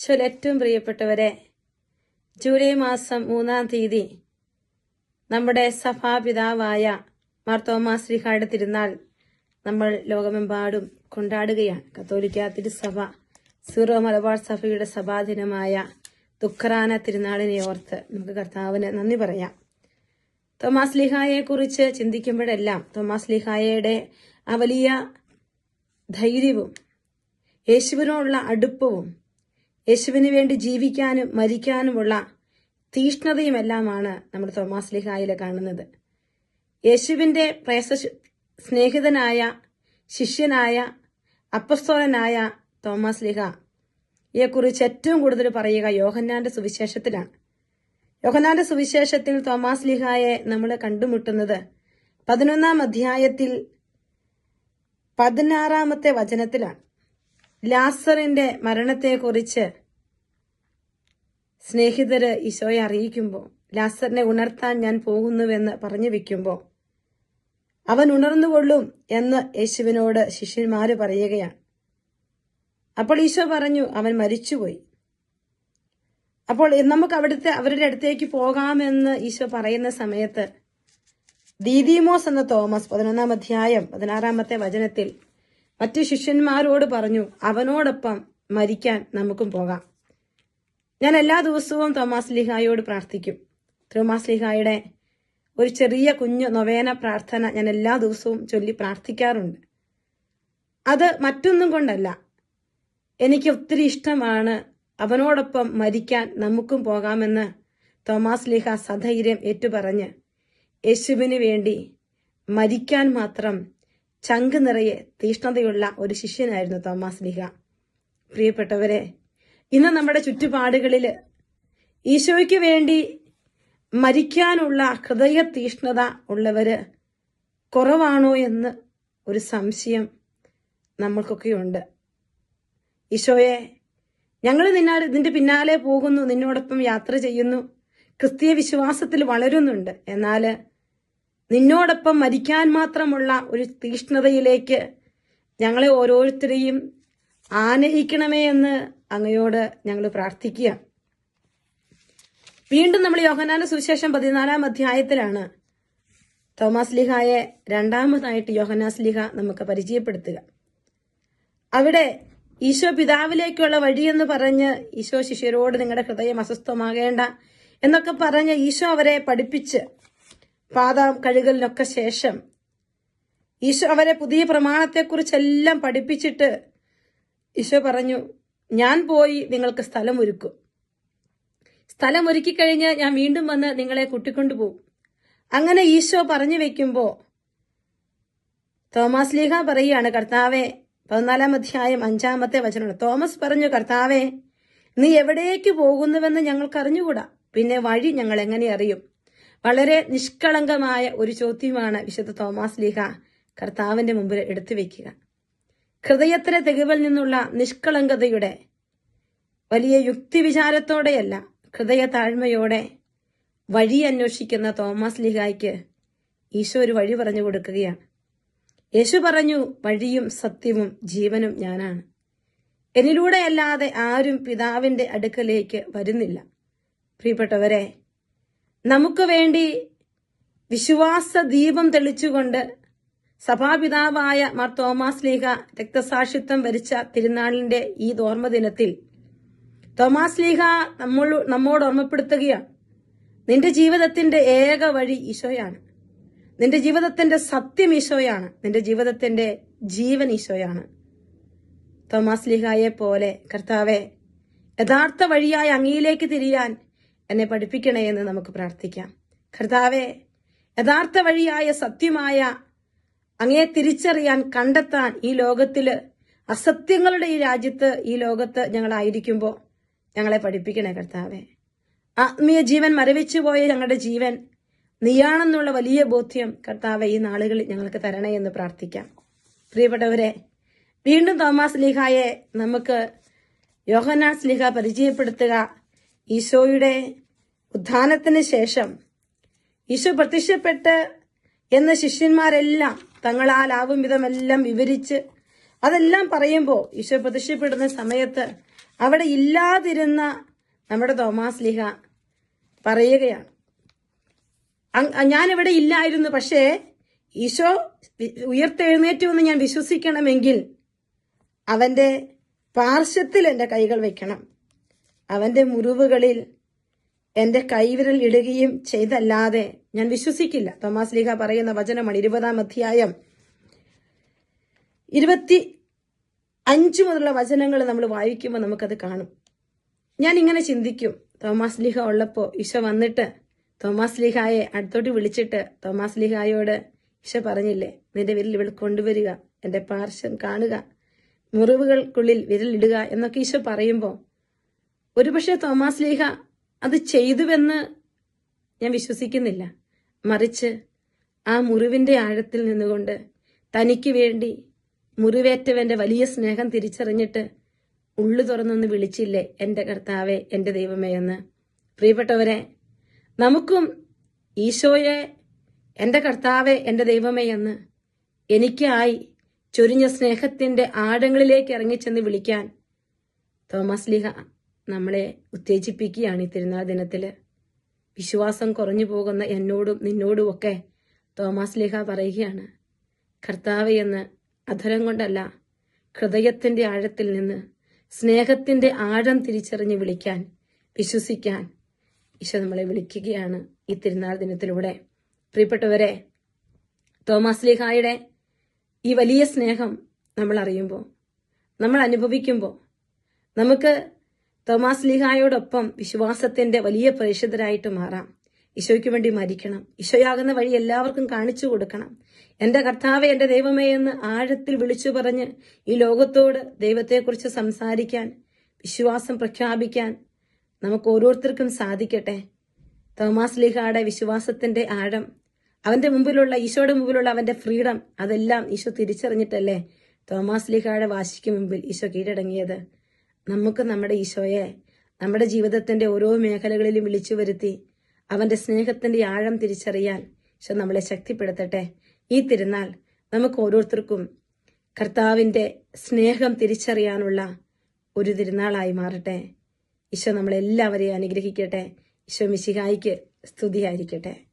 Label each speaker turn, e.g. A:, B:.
A: ഈശോയിൽ ഏറ്റവും പ്രിയപ്പെട്ടവരെ ജൂലൈ മാസം മൂന്നാം തീയതി നമ്മുടെ സഭാപിതാവായ മാർ തോമാസ് ശ്രീഹായുടെ തിരുനാൾ നമ്മൾ ലോകമെമ്പാടും കൊണ്ടാടുകയാണ്. കത്തോലിക്ക തിരുസഭ സീറോ മലബാർ സഭയുടെ സഭാദിനമായ ദുഃഖറാന തിരുനാളിനെ ഓർത്ത് നമുക്ക് കർത്താവിന് നന്ദി പറയാം. തോമാസ് ലിഹായെ കുറിച്ച് ചിന്തിക്കുമ്പോഴെല്ലാം തോമാസ് ലിഹായയുടെ ആ വലിയ ധൈര്യവും യേശുവിനോടുള്ള അടുപ്പവും യേശുവിന് വേണ്ടി ജീവിക്കാനും മരിക്കാനുമുള്ള തീഷ്ണതയുമെല്ലാമാണ് നമ്മൾ തോമാസ് ലിഹായിൽ കാണുന്നത്. യേശുവിന്റെ പ്രേസ സ്നേഹിതനായ ശിഷ്യനായ അപ്പസ്തോലനായ തോമസ് ലിഹ യെക്കുറിച്ച് ഏറ്റവും കൂടുതൽ പറയുക യോഹന്നാന്റെ സുവിശേഷത്തിലാണ്. യോഹന്നാന്റെ സുവിശേഷത്തിൽ തോമാസ് ലിഹായെ നമ്മൾ കണ്ടുമുട്ടുന്നത് പതിനൊന്നാം അധ്യായത്തിൽ പതിനാറാമത്തെ വചനത്തിലാണ്. ലാസറിന്റെ മരണത്തെക്കുറിച്ച് സ്നേഹിതര് ഈശോയെ അറിയിക്കുമ്പോൾ ലാസറിനെ ഉണർത്താൻ ഞാൻ പോകുന്നുവെന്ന് പറഞ്ഞു വെക്കുമ്പോൾ അവൻ ഉണർന്നുകൊള്ളും എന്ന് യേശുവിനോട് ശിഷ്യന്മാര് പറയുകയാണ്. അപ്പോൾ ഈശോ പറഞ്ഞു അവൻ മരിച്ചുപോയി. അപ്പോൾ നമുക്ക് അവിടുത്തെ അവരുടെ അടുത്തേക്ക് പോകാമെന്ന് ഈശോ പറയുന്ന സമയത്ത് ദീദീമോസ് എന്ന തോമസ് പതിനൊന്നാം അധ്യായം പതിനാറാമത്തെ വചനത്തിൽ മറ്റു ശിഷ്യന്മാരോട് പറഞ്ഞു അവനോടൊപ്പം മരിക്കാൻ നമുക്കും പോകാം. ഞാൻ എല്ലാ ദിവസവും തോമാസ് ലിഹായോട് പ്രാർത്ഥിക്കും. തോമാസ് ലിഹായുടെ ഒരു ചെറിയ കുഞ്ഞു നൊവേന പ്രാർത്ഥന ഞാൻ എല്ലാ ദിവസവും ചൊല്ലി പ്രാർത്ഥിക്കാറുണ്ട്. അത് മറ്റൊന്നും കൊണ്ടല്ല. എനിക്ക് ഒത്തിരി ഇഷ്ടമാണ് അവനോടൊപ്പം മരിക്കാൻ നമുക്കും പോകാമെന്ന് തോമാസ് ലിഹ സധൈര്യം ഏറ്റുപറഞ്ഞ് യേശുവിന് വേണ്ടി മരിക്കാൻ മാത്രം ചങ്ക് നിറയെ തീഷ്ണതയുള്ള ഒരു ശിഷ്യനായിരുന്നു തോമാസ് ലിഹ പ്രിയപ്പെട്ടവരെ ഇന്ന് നമ്മുടെ ചുറ്റുപാടുകളിൽ ഈശോയ്ക്ക് വേണ്ടി മരിക്കാനുള്ള ഹൃദയ തീഷ്ണത ഉള്ളവര് കുറവാണോ എന്ന് ഒരു സംശയം നമ്മൾക്കൊക്കെയുണ്ട് ഈശോയെ ഞങ്ങൾ നിന്നാൽ ഇതിന്റെ പിന്നാലെ പോകുന്നു നിന്നോടൊപ്പം യാത്ര ചെയ്യുന്നു ക്രിസ്തീയ വിശ്വാസത്തിൽ വളരുന്നുണ്ട്. എന്നാൽ നിന്നോടൊപ്പം മരിക്കാൻ മാത്രമുള്ള ഒരു തീഷ്ണതയിലേക്ക് ഞങ്ങളെ ഓരോരുത്തരെയും ആനയിക്കണമേ എന്ന് അങ്ങയോട് ഞങ്ങൾ പ്രാർത്ഥിക്കുക. വീണ്ടും നമ്മൾ യോഹനാന സുവിശേഷം പതിനാലാം അധ്യായത്തിലാണ് തോമസ് ലിഹായെ രണ്ടാമതായിട്ട് യോഹനാസ് ലിഹ നമുക്ക് പരിചയപ്പെടുത്തുക. അവിടെ ഈശോ പിതാവിലേക്കുള്ള വഴിയെന്ന് പറഞ്ഞ് ഈശോ ശിഷ്യരോട് നിങ്ങളുടെ ഹൃദയം അസ്വസ്ഥമാകേണ്ട എന്നൊക്കെ പറഞ്ഞ് ഈശോ അവരെ പഠിപ്പിച്ച് പാദം കഴുകലിനൊക്കെ ശേഷം ഈശോ അവരെ പുതിയ പ്രമാണത്തെക്കുറിച്ചെല്ലാം പഠിപ്പിച്ചിട്ട് ഈശോ പറഞ്ഞു ഞാൻ പോയി നിങ്ങൾക്ക് സ്ഥലം ഒരുക്കും. സ്ഥലം ഒരുക്കി കഴിഞ്ഞ് ഞാൻ വീണ്ടും വന്ന് നിങ്ങളെ കൂട്ടിക്കൊണ്ടുപോകും. അങ്ങനെ ഈശോ പറഞ്ഞു വെക്കുമ്പോ തോമസ് ലീഹ പറയുകയാണ് കർത്താവെ പതിനാലാം അധ്യായം അഞ്ചാമത്തെ വചനമാണ്. തോമസ് പറഞ്ഞു കർത്താവെ നീ എവിടേക്ക് പോകുന്നുവെന്ന് ഞങ്ങൾക്ക് അറിഞ്ഞുകൂടാ പിന്നെ വഴി ഞങ്ങൾ എങ്ങനെ അറിയും? വളരെ നിഷ്കളങ്കമായ ഒരു ചോദ്യമാണ് വിശുദ്ധ തോമസ് ലീഹ കർത്താവിന്റെ മുമ്പിൽ എടുത്തു വെക്കുക. ഹൃദയത്തിലെ തികവിൽ നിന്നുള്ള നിഷ്കളങ്കതയുടെ വലിയ യുക്തിവിചാരത്തോടെയല്ല ഹൃദയ താഴ്മയോടെ വഴി അന്വേഷിക്കുന്ന തോമസ് ലിഹായ്ക്ക് ഈശോ ഒരു വഴി പറഞ്ഞു കൊടുക്കുകയാണ്. യേശു പറഞ്ഞു വഴിയും സത്യവും ജീവനും ഞാനാണ്. എന്നിലൂടെയല്ലാതെ ആരും പിതാവിന്റെ അടുക്കലേക്ക് വരുന്നില്ല. പ്രിയപ്പെട്ടവരെ നമുക്ക് വേണ്ടി വിശ്വാസ ദീപം തെളിച്ചുകൊണ്ട് സഭാപിതാവായ മാർ തോമാസ് ലീഹ രക്തസാക്ഷിത്വം വരിച്ച തിരുനാളിന്റെ ഈ ഓർമ്മ ദിനത്തിൽ തോമാസ് ലീഹ നമ്മൾ നമ്മോട് ഓർമ്മപ്പെടുത്തുകയാണ്. നിന്റെ ജീവിതത്തിന്റെ ഏക വഴി ഈശോയാണ്. നിന്റെ ജീവിതത്തിന്റെ സത്യം ഈശോയാണ്. നിന്റെ ജീവിതത്തിന്റെ ജീവൻ ഈശോയാണ്. തോമാസ് ലീഹായെ പോലെ കർത്താവെ യഥാർത്ഥ വഴിയായി അങ്ങയിലേക്ക് തിരിയാൻ എന്നെ പഠിപ്പിക്കണേ എന്ന് നമുക്ക് പ്രാർത്ഥിക്കാം. കർത്താവെ യഥാർത്ഥ വഴിയായ സത്യമായ അങ്ങയെ തിരിച്ചറിയാൻ കണ്ടെത്താൻ ഈ ലോകത്തിൽ അസത്യങ്ങളുടെ ഈ രാജ്യത്ത് ഈ ലോകത്ത് ഞങ്ങളായിരിക്കുമ്പോൾ ഞങ്ങളെ പഠിപ്പിക്കണേ കർത്താവെ. ആത്മീയ ജീവൻ മരവിച്ചു പോയ ഞങ്ങളുടെ ജീവൻ നീയാണെന്നുള്ള വലിയ ബോധ്യം കർത്താവെ ഈ നാളുകളിൽ ഞങ്ങൾക്ക് തരണേ എന്ന് പ്രാർത്ഥിക്കാം. പ്രിയപ്പെട്ടവരെ വീണ്ടും തോമസ് ലീഹായെ നമുക്ക് യോഹനാസ് ലീഹ പരിചയപ്പെടുത്തുക. ഈശോയുടെ ഉത്ഥാനത്തിന് ശേഷം ഈശോ പ്രത്യക്ഷപ്പെട്ട് എന്ന ശിഷ്യന്മാരെല്ലാം തങ്ങളാലാവും വിധമെല്ലാം വിവരിച്ച് അതെല്ലാം പറയുമ്പോൾ ഈശോ പ്രത്യക്ഷപ്പെടുന്ന സമയത്ത് അവിടെ ഇല്ലാതിരുന്ന നമ്മുടെ തോമാസ് ലിഹ പറയുകയാണ്. ഞാനിവിടെ ഇല്ലായിരുന്നു പക്ഷേ ഈശോ ഉയർത്തെഴുന്നേറ്റുമെന്ന് ഞാൻ വിശ്വസിക്കണമെങ്കിൽ അവന്റെ പാർശ്വത്തിൽ എന്റെ കൈകൾ വെക്കണം. അവന്റെ മുറിവുകളിൽ എന്റെ കൈവിരൽ ഇടുകയും ചെയ്തല്ലാതെ ഞാൻ വിശ്വസിക്കില്ല. തോമാസ് ലീഹ പറയുന്ന വചനമാണ് ഇരുപതാം അധ്യായം. ഇരുപത്തി അഞ്ചു മുതലുള്ള വചനങ്ങൾ നമ്മൾ വായിക്കുമ്പോൾ നമുക്കത് കാണും. ഞാൻ ഇങ്ങനെ ചിന്തിക്കും. തോമാസ് ലീഹ ഉള്ളപ്പോൾ ഈശോ വന്നിട്ട് തോമാസ് ലീഹായെ അടുത്തോട്ട് വിളിച്ചിട്ട് തോമാസ് ലീഹായോട് ഈശോ പറഞ്ഞില്ലേ നിന്റെ വിരൽ ഇവിടെ കൊണ്ടുവരിക എന്റെ പാർശ്വം കാണുക മുറിവുകൾക്കുള്ളിൽ വിരലിടുക എന്നൊക്കെ ഈശോ പറയുമ്പോൾ ഒരുപക്ഷെ തോമാസ് ലീഹ അത് ചെയ്തുവെന്ന് ഞാൻ വിശ്വസിക്കുന്നില്ല. മറിച്ച് ആ മുറിവിന്റെ ആഴത്തിൽ നിന്നുകൊണ്ട് തനിക്ക് വേണ്ടി മുറിവേറ്റവന്റെ വലിയ സ്നേഹം തിരിച്ചറിഞ്ഞിട്ട് ഉള്ളു തുറന്നൊന്ന് വിളിച്ചില്ലേ എന്റെ കർത്താവെ എന്റെ ദൈവമേ എന്ന്. പ്രിയപ്പെട്ടവരെ നമുക്കും ഈശോയെ എന്റെ കർത്താവെ എന്റെ ദൈവമേ എന്ന് എനിക്കായി ചൊരിഞ്ഞ സ്നേഹത്തിന്റെ ആഴങ്ങളിലേക്ക് ഇറങ്ങിച്ചെന്ന് വിളിക്കാൻ തോമസ് ലീഹ നമ്മളെ ഉത്തേജിപ്പിക്കുകയാണ് ഈ തിരുനാൾ ദിനത്തിൽ വിശ്വാസം കുറഞ്ഞു പോകുന്ന എന്നോടും നിന്നോടും ഒക്കെ തോമസ് ലേഖ പറയുകയാണ്. കർത്താവ് എന്ന് അധരം കൊണ്ടല്ല ഹൃദയത്തിന്റെ ആഴത്തിൽ നിന്ന് സ്നേഹത്തിന്റെ ആഴം തിരിച്ചറിഞ്ഞ് വിളിക്കാൻ വിശ്വസിക്കാൻ ഈശോ നമ്മളെ വിളിക്കുകയാണ് ഈ തിരുനാൾ ദിനത്തിലൂടെ. പ്രിയപ്പെട്ടവരെ തോമസ് ലിഹായുടെ ഈ വലിയ സ്നേഹം നമ്മൾ അറിയുമ്പോൾ നമ്മൾ അനുഭവിക്കുമ്പോൾ നമുക്ക് തോമാസ് ലിഹായോടൊപ്പം വിശ്വാസത്തിന്റെ വലിയ പ്രേക്ഷിതരായിട്ട് മാറാം. ഈശോയ്ക്ക് വേണ്ടി മരിക്കണം. ഈശോയാകുന്ന വഴി എല്ലാവർക്കും കാണിച്ചു കൊടുക്കണം. എന്റെ കർത്താവ് എന്റെ ദൈവമേ എന്ന് ആഴത്തിൽ വിളിച്ചു പറഞ്ഞ് ഈ ലോകത്തോട് ദൈവത്തെക്കുറിച്ച് സംസാരിക്കാൻ വിശ്വാസം പ്രഖ്യാപിക്കാൻ നമുക്ക് ഓരോരുത്തർക്കും സാധിക്കട്ടെ? തോമാസ് ലിഹായുടെ വിശ്വാസത്തിന്റെ ആഴം അവന്റെ മുമ്പിലുള്ള ഈശോയുടെ മുമ്പിലുള്ള അവന്റെ ഫ്രീഡം അതെല്ലാം ഈശോ തിരിച്ചറിഞ്ഞിട്ടല്ലേ തോമാസ് ലിഹായുടെ വാശിക്ക് മുമ്പിൽ ഈശോ കീഴടങ്ങിയത്? നമുക്ക് നമ്മുടെ ഈശോയെ നമ്മുടെ ജീവിതത്തിന്റെ ഓരോ മേഖലകളിലും വിളിച്ചു വരുത്തി അവന്റെ സ്നേഹത്തിന്റെ ആഴം തിരിച്ചറിയാൻ ഈശോ നമ്മളെ ശക്തിപ്പെടുത്തട്ടെ. ഈ തിരുനാൾ നമുക്ക് ഓരോരുത്തർക്കും കർത്താവിന്റെ സ്നേഹം തിരിച്ചറിയാനുള്ള ഒരു തിരുനാളായി മാറട്ടെ. ഈശോ നമ്മളെല്ലാവരെയും അനുഗ്രഹിക്കട്ടെ. ഈശോ മിശിഹായിക്ക് സ്തുതിയായിരിക്കട്ടെ.